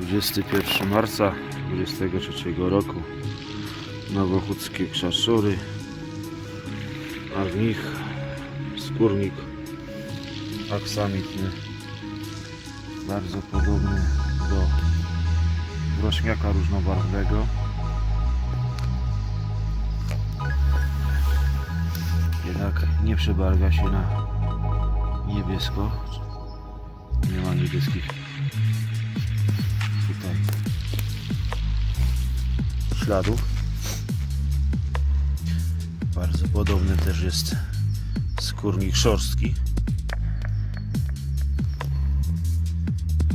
21 marca 23 roku. Nowochódzkie Krzaszury a w nich skórnik aksamitny. Bardzo podobny do rośmiaka różnobarwnego. Jednak nie przebarwia się na niebiesko. Nie ma niebieskich śladów. Bardzo podobny też jest skórnik szorstki.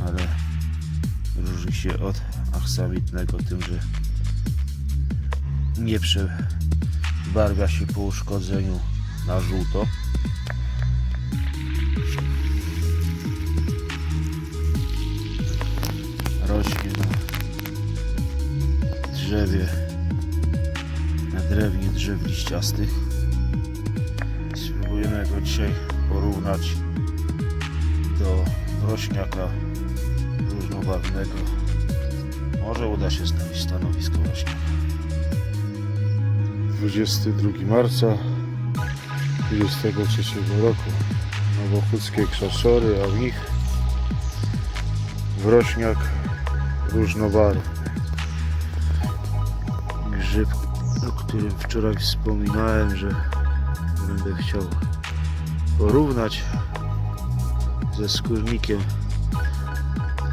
Ale różni się od aksamitnego tym, że nie przebarwia się po uszkodzeniu na żółto. Drzewie, na drewnie drzew liściastych. Spróbujemy go dzisiaj porównać do rośniaka różnobarwnego. Może uda się znaleźć stanowisko rośniaka. 22 marca 23 roku Nowochódzkie Krzaszory, a w nich wrośniak różnobarwny. Grzyb, o którym wczoraj wspominałem, że będę chciał porównać ze skórnikiem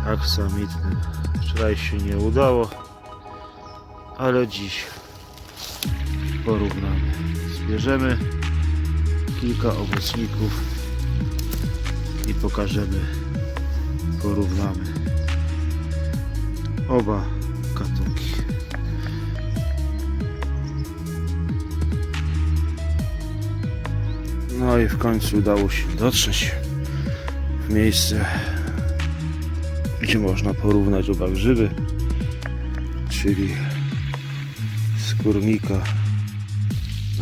aksamitnym. Wczoraj się nie udało, ale dziś porównamy. Zbierzemy kilka owocników i pokażemy, porównamy oba gatunki. No i w końcu udało się dotrzeć w miejsce, gdzie można porównać oba grzyby, czyli skórnika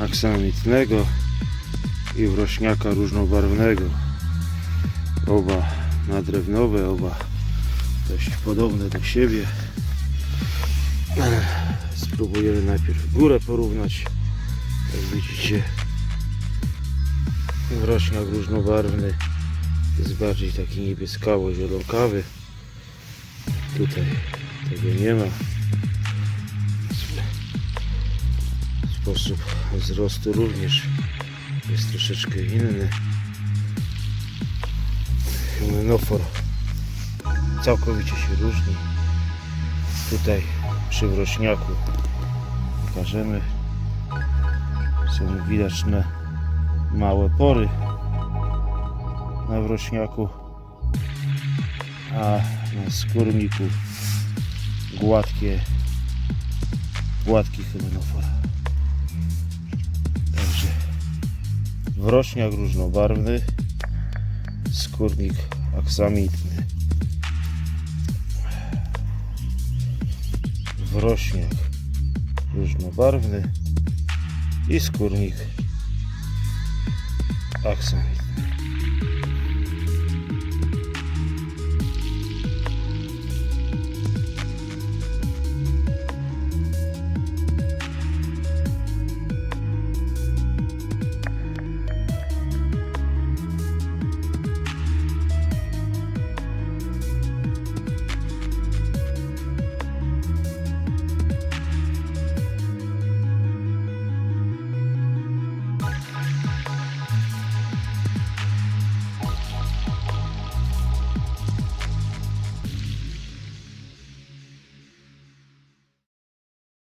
aksamitnego i wrośniaka różnobarwnego. Oba nadrewnowe, oba dość podobne do siebie. Spróbujemy najpierw górę porównać. Jak widzicie, wrośniak różnobarwny jest bardziej taki niebieskawo-zielonkawy. Tutaj tego nie ma. Sposób wzrostu również jest troszeczkę inny. Hymenofor całkowicie się różni. Tutaj przy wrośniaku pokażemy. Są widoczne małe pory na wrośniaku, a na skórniku gładkie, gładki hymenofor. Także wrośniak różnobarwny, skórnik aksamitny. wrośniak różnobarwny i skórnik Baksana.